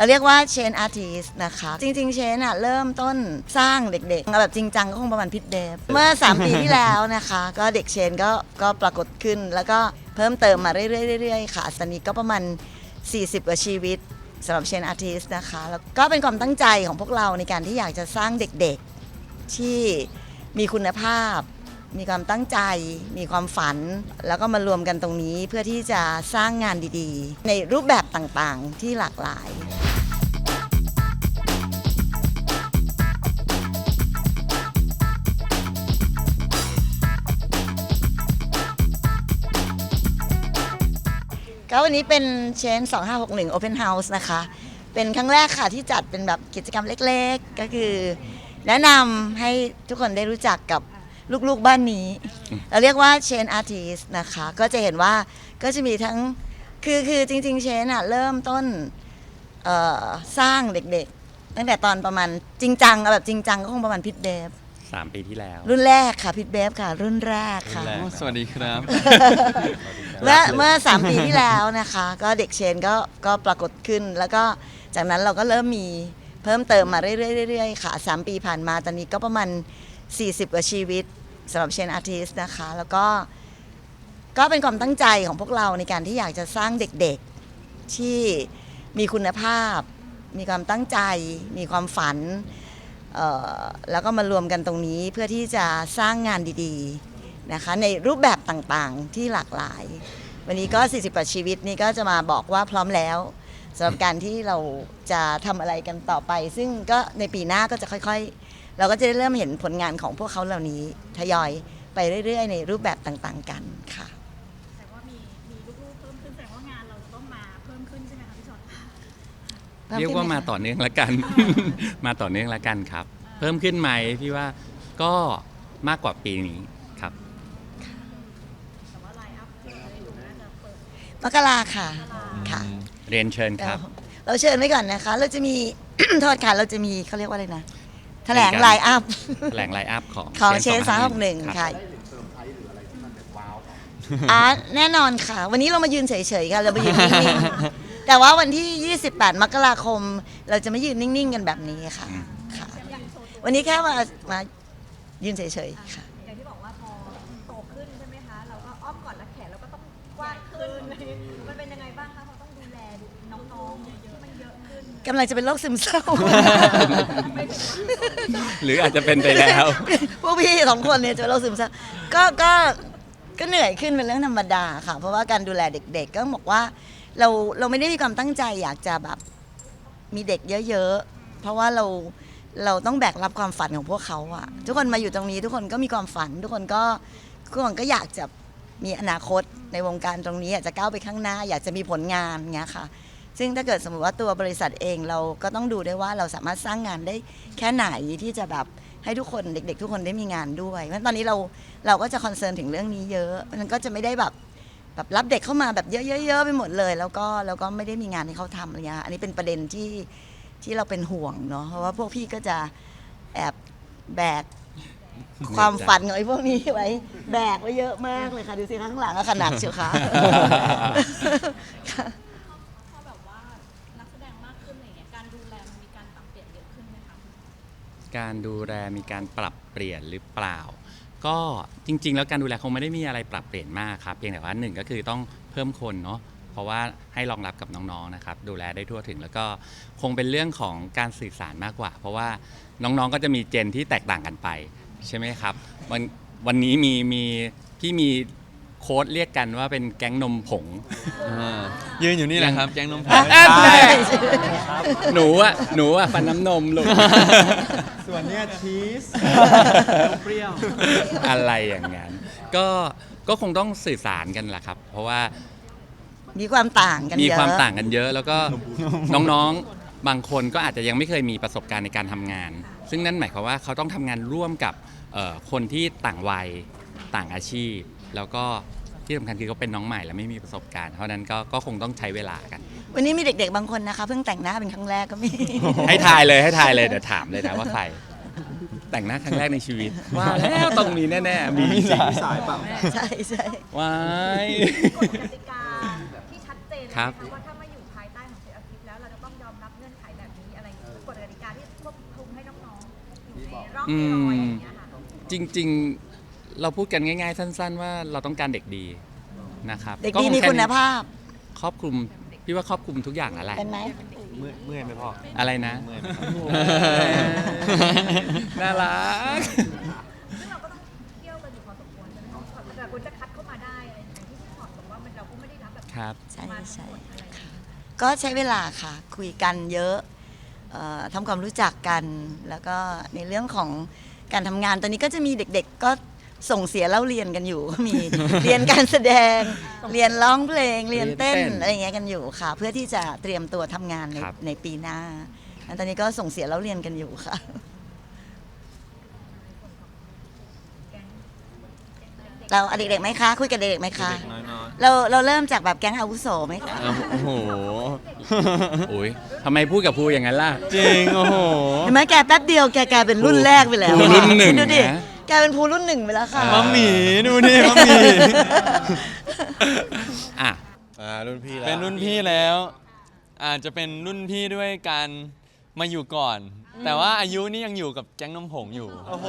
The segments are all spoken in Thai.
เราเรียกว่าเชนอาร์ติสนะคะ จริงๆ เชนอะเริ่มต้นสร้างเด็กๆแบบจริงจังก็คงประมาณพิทเดฟเมื่อ 3 ปีที่แล้วนะคะ ก็เด็กเชนก็ก็ปรากฏขึ้น แล้วก็เพิ่มเติมมาเรื่อยๆเรื่อยๆค่ะตอนนี้ก็ประมาณ 40 กว่าชีวิตสำหรับเชนอาร์ติสนะคะ แล้วก็เป็นความตั้งใจของพวกเราในการที่อยากจะสร้างเด็กๆที่มีคุณภาพ มีความตั้งใจ มีความฝัน แล้วก็มารวมกันตรงนี้เพื่อที่จะสร้างงานดีๆ ในรูปแบบต่างๆ ที่หลากหลายก็วันนี้เป็นเชน2561 Open House นะคะ เป็นครั้งแรกค่ะที่จัดเป็นแบบกิจกรรมเล็กๆ ก็คือ แนะนำให้ทุกคนได้รู้จักกับ ลูกๆบ้านนี้ เราเรียกว่าเชนอาร์ติสนะคะ ก็จะเห็นว่าก็จะมีทั้งคือคือจริง ๆ เชนอะเริ่มต้นเอ่อสร้างเด็กๆ ตั้งแต่ตอนประมาณจริงจังเอาแบบจริงจังก็คงประมาณพิทเบฟสามปีที่แล้ว รุ่นแรกค่ะพิทเบฟค่ะ รุ่นแรกค่ะรุ่นแรกสวัสดีครับเมื่อเมื่อสามปีที่แล้วนะคะ ก็เด็กเชนก็ก็ปรากฏขึ้น แล้วก็จากนั้นเราก็เริ่มมีเพิ่มเติมมาเรื่อยๆเรื่อยๆค่ะสามปีผ่านมาตอนนี้ก็ประมาณ40 กว่าชีวิต สำหรับเชนอาร์ติสนะคะ แล้วก็ก็เป็นความตั้งใจของพวกเราในการที่อยากจะสร้างเด็กๆที่มีคุณภาพ มีความตั้งใจ มีความฝัน แล้วก็มารวมกันตรงนี้เพื่อที่จะสร้างงานดีๆนะคะในรูปแบบต่างๆที่หลากหลาย วันนี้ก็ 40กว่าชีวิตนี่ก็จะมาบอกว่าพร้อมแล้วสำหรับการที่เราจะทำอะไรกันต่อไป ซึ่งก็ในปีหน้าก็จะค่อยๆ เราก็จะได้เริ่มเห็นผลงานของพวกเขาเหล่านี้ทยอยไปเรื่อย ๆ ในรูปแบบต่างๆ กันค่ะ แต่ว่ามีมีลูกๆเพิ่มขึ้นแสดงว่างานเราจะต้องมาเพิ่มขึ้นใช่ไหมคะพี่ชนเรียกว่ามาต่อเนื่องละกัน มาต่อเนื่องละกันครับ เพิ่มขึ้นไหมพี่ว่าก็มากกว่าปีนี้ครับแต่ว่าไลน์อัพที่เราได้ดูน่าจะเปิดมกราค่ะค่ะ เรียนเชิญครับ เราเชิญไว้ก่อนนะคะ เราจะมี โทษค่ะเราจะมีเขาเรียกว่าอะไรนะ แถลงมีการไลน์อัพแหล่งไลน์อัพของของเชน251สามหกหนึ่งรับค่ะอ่าแน่นอนค่ะ วันนี้เรามายืนเฉยๆค่ะเรามายืนนิ่งๆแต่ว่าวันที่ 28 มกราคม เราจะไม่ยืนนิ่งๆกันแบบนี้ค่ะอืมค่ะ วันนี้แค่มามายืนเฉยๆค่ะอย่างที่บอกว่าพอโตขึ้นใช่ไหมคะเราก็อ้อมกอดและแขนเราก็ต้องกว้างขึ้นมันเป็นยังไงบ้างคะเราต้องดูแลน้องๆเยอะ ๆมันเยอะขึ้นกำลังจะเป็นโรคซึมเศร้า หรืออาจจะเป็นไปแล้ว พวกพี่สองคนเนี่ยจะเป็นโรคซึมเศร้าก็ก็ก็เหนื่อยขึ้นเป็นเรื่องธรรมดาค่ะ เพราะว่าการดูแลเด็ก ๆ ก็บอกว่าเราเราไม่ได้มีความตั้งใจอยากจะแบบมีเด็กเยอะๆ เพราะว่าเราเราต้องแบกรับความฝันของพวกเขาอะทุกคนมาอยู่ตรงนี้ทุกคนก็มีความฝัน ทุกคนก็ทุกคนก็อยากจะมีอนาคตในวงการตรงนี้อยากจะก้าวไปข้างหน้า อยากจะมีผลงานเงี้ยค่ะ ซึ่งถ้าเกิดสมมติว่าตัวบริษัทเองเราก็ต้องดูได้ว่าเราสามารถสร้างงานได้แค่ไหนที่จะแบบให้ทุกคนเด็ก ๆ ทุกคนได้มีงานด้วยเพราะตอนนี้เราเราก็จะคอนเซิร์นถึงเรื่องนี้เยอะมันก็จะไม่ได้แบบแบบรับเด็กเข้ามาแบบเยอะๆๆไปหมดเลย แล้วก็แล้วก็ไม่ได้มีงานให้เขาทำอะไรเงี้ยอันนี้เป็นประเด็นที่ที่เราเป็นห่วงเนาะเพราะว่าพวกพี่ก็จะแอบแบกความฝันของไอ้พวกนี้ไว้แบกไว้เยอะมากเลยค่ะ ดูสิข้างหลังก็ขนาดเชียวค่ะ การดูแลมีการปรับเปลี่ยนหรือเปล่า ก็จริง ๆ แล้วการดูแลคงไม่ได้มีอะไรปรับเปลี่ยนมากครับเพียงแต่ว่าหนึ่งก็คือต้องเพิ่มคนเนาะเพราะว่าให้รองรับกับน้องๆนะครับดูแลได้ทั่วถึงแล้วก็คงเป็นเรื่องของการสื่อสารมากกว่า เพราะว่าน้องๆก็จะมีเจนที่แตกต่างกันไป ใช่ไหมครับ วันวันนี้มีมีพี่มี โค้ดเรียกกันว่าเป็นแก๊งนมผงอ่ายืนอยู่นี่แหละครับแก๊งนมผงอะใช่หนูอะหนูอะฟันน้ำนมลูก ส่วนเนี้ยชีสเปรี้ยว อะไรอย่างนั้น ก็ก็คงต้องสื่อสารกันแหละครับ เพราะว่า มีความต่างกันเยอะมีความต่างกันเยอะ แล้วก็น้องๆ บางคนก็อาจจะยังไม่เคยมีประสบการณ์ในการทำงาน ซึ่งนั่นหมายความว่าเขาต้องทำงานร่วมกับเอ่อคนที่ต่างวัยต่างอาชีพ แล้วก็ ที่สำคัญคือเขาเป็นน้องใหม่และไม่มีประสบการณ์ เพราะนั้นก็ก็คงต้องใช้เวลากัน วันนี้มีเด็กๆบางคนนะคะ เพิ่งแต่งหน้าเป็นครั้งแรกก็มี ให้ทายเลยให้ทายเลยเดี๋ยวถามเลยนะว่าใคร แต่งหน้าครั้งแรกในชีวิตว้าแล้วตรงนี้แน่ๆมีจริสายเปล่าใช่ใช่ว้ายกฎกติกาที่ชัดเจนนะคะว่าถ้าม่อยู่ภายใต้ของเซอาทิตแล้วเราต้องยอมรับเงื่อนไขแบบนี้อะไรอย่างเงี้ยกกติที่ควบคุมให้น้องๆร่องใรอยอย่างเงจริง เราพูดกันง่าย ๆ สั้น ๆ ว่าเราต้องการเด็กดีนะครับเด็กก็ดีงมีแคุณภาพ ครอบคลุมพี่ว่าครอบคลุมทุกอย่างแล้วแหละเป็นไหมเมื่อยเมื่อยไหมพ่ออะไรนะ เมื่อยไหมน่ารัก ซึ่งเราก็ต้องเที่ยวกันอยู่พอสมควรใช่ไหมคะแต่คุณจะคัดเข้ามาได้อะไรอย่างที่พี่ขอดบอกว่ามันเราก็ไม่ได้รับแบบครับ ใช่มาใช่ทั้งหมดอะไรอย่างเงี้ย ก็ใช้เวลาค่ะ คุยกันเยอะเอ่อทำความรู้จักกัน แล้วก็ในเรื่องของการทำงานตอนนี้ก็จะมีเด็กๆ ก็ ส่งเสียเล่าเรียนกันอยู่ก็มี เรียนการแสดง เรียนร้องเพลง เรียนเต้นเรียนเต้นอะไรอย่างเงี้ยกันอยู่ค่ะ เพื่อที่จะเตรียมตัวทำงานในครับ ในปีหน้าแล้วตอนนี้ก็ส่งเสียเล่าเรียนกันอยู่ค่ะ เราเอาเด็กๆไหมคะ คุยกับเด็กๆไหมคะเด็กน้อยเราเราเริ่มจากแบบแก๊งอาวุโสไหมคะโอ้โห โอ้ยทำไมพูดกับภูอย่างนั้นล่ะ จริง โอ้โห เห็นไหมแกแป๊บเดียวแกกลายเป็นรุ่นแรกไปแล้วภูรุ่นหนึ่งคิดดูดินะ แกเป็นภูรุ่นหนึ่งไปแล้วค่ะมัมหมี่ดูนี่มัมหมี่อะๆอ่ารุ่นพี่แล้วเป็นรุ่นพี่แล้ว อาจจะเป็นรุ่นพี่ด้วยการมาอยู่ก่อน แต่ว่าอายุนี่ยังอยู่กับแก๊งนมผงอยู่โอ้โห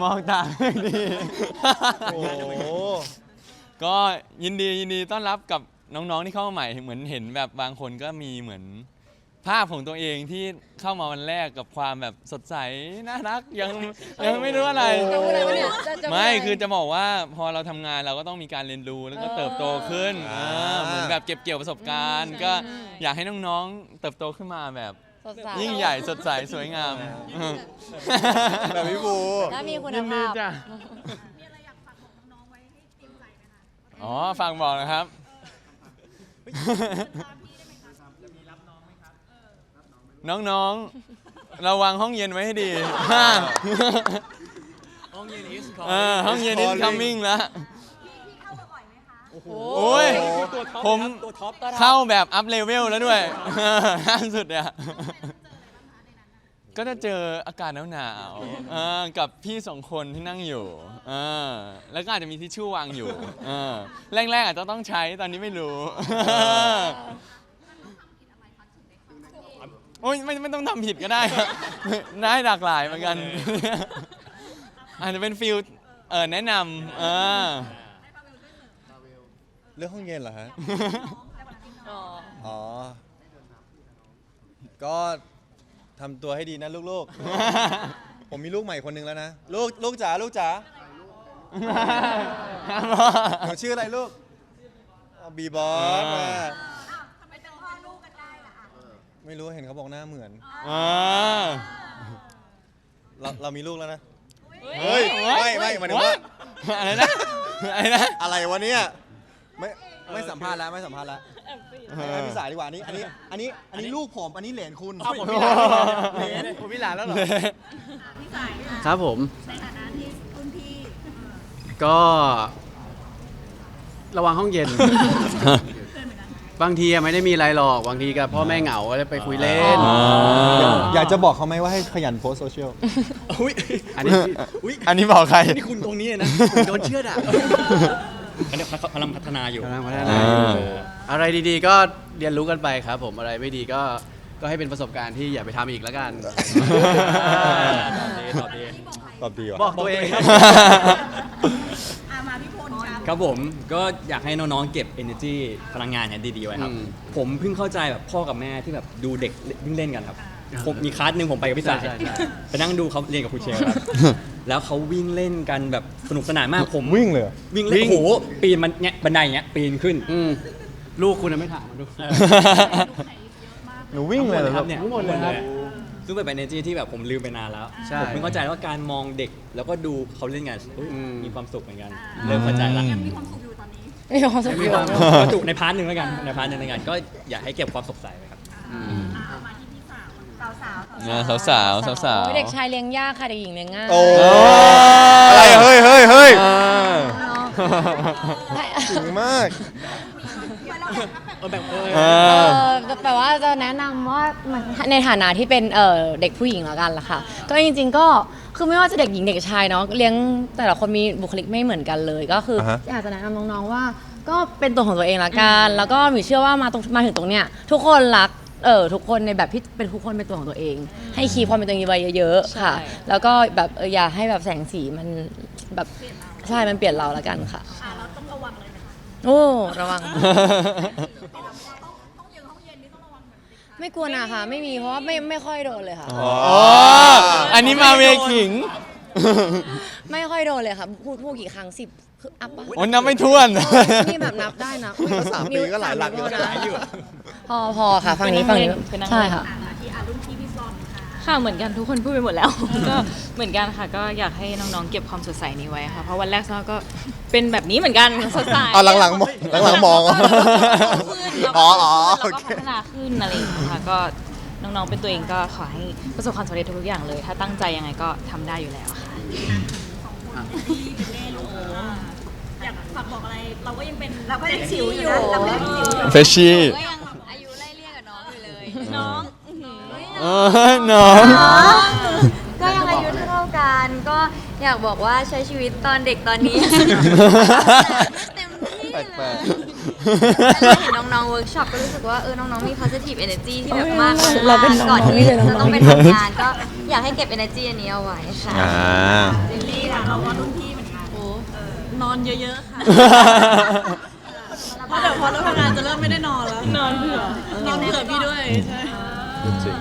มองตาให้ดี โอ้โหก็ยินดียินดีต้อนรับกับน้องๆที่เข้ามาใหม่เหมือนเห็นแบบบางคนก็มีเหมือน ภาพของตัวเองที่เข้ามาวันแรกกับความแบบสดใสน่ารักยังยังไม่รู้อะไรไม่คือจะบอกว่าพอเราทำงานเราก็ต้องมีการเรียนรู้แล้วก็เติบโตขึ้นอ่าเออเหมือนแบบเก็บเกี่ยวประสบการณ์ ก็อยากให้น้องๆ เติบโตขึ้นมาแบบ สดใสยิ่งใหญ่สดใสสวยงามแบบพี่บูและมีคุณยินดีภาพ จ้ะอ๋อฟังบอกนะครับ น้องๆระวังห้องเย็นไว้ให้ดีห้องเย็น is เออห้องเย็น is coming แล้วโอ้โอ้ยผมเข้าแบบอัพเลเวลแล้วด้วยล่าสุดเนี่ย ก็จะเจออากาศหนาวๆเออกับพี่สองคนที่นั่งอยู่เออแล้วก็อาจจะมีทิชชู่วางอยู่เออแรกๆอาจจะต้องใช้ตอนนี้ไม่รู้ โอ้ยไม่ไม่ต้องทำผิดก็ได้ได้หลากหลายเหมือนกัน อาจจะเป็นฟิลเออแนะนำเออเรื่องห้องเย็นเหรอฮะ อ๋อ ก็ทำตัวให้ดีนะลูกๆ ผมมีลูกใหม่คนหนึงแล้วนะ ลูกลูกจ๋าลูกจ๋าหนูชื่ออะไรลูกบีบอส ไม่รู้เห็นเขาบอกหน้าเหมือน อ่าเราเรามีลูกแล้วนะ เฮ้ยไม่ไม่หมายถึงว่า อะไรนะอะไรนะ อะไรวะเนี่ยไม่ไม่สัมภาษณ์แล้วไม่สัมภาษณ์แล้วให้พี่สายดีกว่าอันนี้อันนี้อันนี้อันนี้ลูกผมอันนี้เหลนคุณผมมีหลานแล้วเหรอผมมีหลานแล้วเหรอ พี่สายค่ะครับผม ในฐานะที่รุ่นพี่ก็ ระวังห้องเย็น บางทีอะไม่ได้มีอะไรหรอก บางทีกับพ่อแม่เหงาก็เลยไปคุยเล่น อ๋อ อยากจะบอกเขาไหมว่าให้ขยันโพสต์โซเชียลอันนี้อันนี้บอกใคร นี่คุณตรงนี้นะผมโดนเชื่อดอะ อันนี้เขากำลังพัฒนาอยู่กำลังพัฒนาอ่าอยู่อะไรดีๆ ก็เรียนรู้กันไปครับ ผมอะไรไม่ดีก็ก็ให้เป็นประสบการณ์ที่อย่าไปทำอีกแล้วกันตอบดี ตอบดีว่ะ บอกตัวเองครับอา มาพี่พลครับครับผมก็อยากให้น้องๆเก็บ energy พลังงานเนี่ยดีๆไว้ครับ อืมผมเพิ่งเข้าใจแบบพ่อกับแม่ที่แบบดูเด็กวิ่งเล่นกันครับอ่าผมมีคลาสหนึ่งผมไปกับพี่สายใช่ใช่ใช่ ไปนั่งดูเขาเรียนกับครูเชลครับแล้วเขาวิ่งเล่นกันแบบสนุกสนานมากผมวิ่งเลยเหรอ วิ่งเล่นโอ้โหปีนมันเนี่ยบันไดอย่างเงี้ยปีนขึ้น อืมลูกคุณน่ะไม่ถามมาดู หนูวิ่งเลยเหรอครับเนี่ยทั้งหมดเลยครับ ซึ่งเป็น energy ที่แบบผมลืมไปนานแล้วใช่ ผมเพิ่งเข้าใจว่าการมองเด็กแล้วก็ดูเขาเล่นกันเฮ้ยอืมมีความสุขเหมือนกัน เริ่มเข้าใจละมีความสุขอยู่ตอนนี้มีความสุขอยู่ก็จุในพาร์ทหนึ่งแล้วกัน ในพาร์ทหนึ่งแล้วกันก็อยากให้เก็บความสดใสไว้ครับสาวนะสาวสาวสาวสาวโอ้ยเด็กชายเลี้ยงยากค่ะเด็กหญิงเลี้ยงง่ายโอ้อะไรเฮ้ยเฮ้ยเฮ้ย ถึงมาก เออแบบเออเอเออ อแต่ว่าจะแนะนำว่ามันในฐานะที่เป็นเออเด็กผู้หญิงแล้วกันล่ะค่ะ ก็จริง ๆ ก็คือไม่ว่าจะเด็กหญิงเด็กชายเนาะเลี้ยงแต่ละคนมีบุคลิกไม่เหมือนกันเลย ก็คืออ่าฮะ อยากจะแนะนำน้องๆว่า ก็เป็นตัวของตัวเองละกันแล้วก็หมีเชื่อว่ามาตรงมาถึงตรงเนี้ยทุกคนรักเออทุกคนในแบบที่เป็นทุกคนเป็นตัวของตัวเอง ให้คีย์ความเป็นตัวเองไว้เยอะๆค่ะแล้วก็แบบเอออย่าให้แบบแสงสีมันแบบ ใช่มันเปลี่ยนเราละกันค่ะ อ่าเราต้องระวังเลยไหมคะโอ้ ระวังไม่กลัวนะคะไม่มีเพราะว่าไม่ไม่ค่อยโดนเลยค่ะ อ๋อ อันนี้มาเวขิง ไม่ค่อยโดนเลยค่ะพูดพูดกี่ครั้งสิบคืออัพปะ โอ้นับไม่ถ้วน นี่แบบนับได้นะอุ๊ยสามปีก็หลายหลักอยู่นิ้วนะพอพอค่ะฝั่งนี้ฝั่งนี้ ใช่ค่ะ อ่าที่อารุ่นพี่พี่ซอน ค่ะค่ะเหมือนกันทุกคนพูดไปหมดแล้ว ก็เหมือนกันค่ะ ก็อยากให้น้องๆเก็บความสดใสนี้ไว้ค่ะ เพราะวันแรกซอก็เป็นแบบนี้เหมือนกันสดใสเอาหลังๆมองหลังๆมองเหรออ๋อ๋อออ๋อเราโอก็เค พัฒนาขึ้นอะไรอย่างเงี้ยค่ะก็น้องๆเป็นตัวเองก็ขอให้ประสบความสำเร็จทุกๆอย่างเลย ถ้าตั้งใจยังไงก็ทำได้อยู่แล้วค่ะอยากฝากบอกอะไร เราก็ยังเป็นเราก็ยังจิ๋วอยู่นะเราก็ยังจิ๋วอยู่ เฟชชี่ ก็ยังอายุไล่เรียกกับน้องอยู่เลย น้อง เออน้อง ก็ยังอายุเท่าๆกัน ก็อยากบอกว่าใช้ชีวิตตอนเด็กตอนนี้ เต็มที่แปเลลยกแล้วเห็นน้องๆเวิร์กช็อปก็รู้สึกว่าเออน้องๆมี positive energy ที่แบบมากเราเป็นน้องๆก่อนที่นี่เลยน้องๆจะต้องไปทำงานก็อยากให้เก็บ energy อันนี้เอาไว้ค่ะอ่า เจลลี่ค่ะเราก็รุ่นพี่เหมือนกันนอนเยอะๆค่ะ เพราะเดี๋ยวพอเราทำงานจะเริ่มไม่ได้นอนแล้ว นอนเผื่อนอนเผื่อพี่ด้วยใช่ๆจริง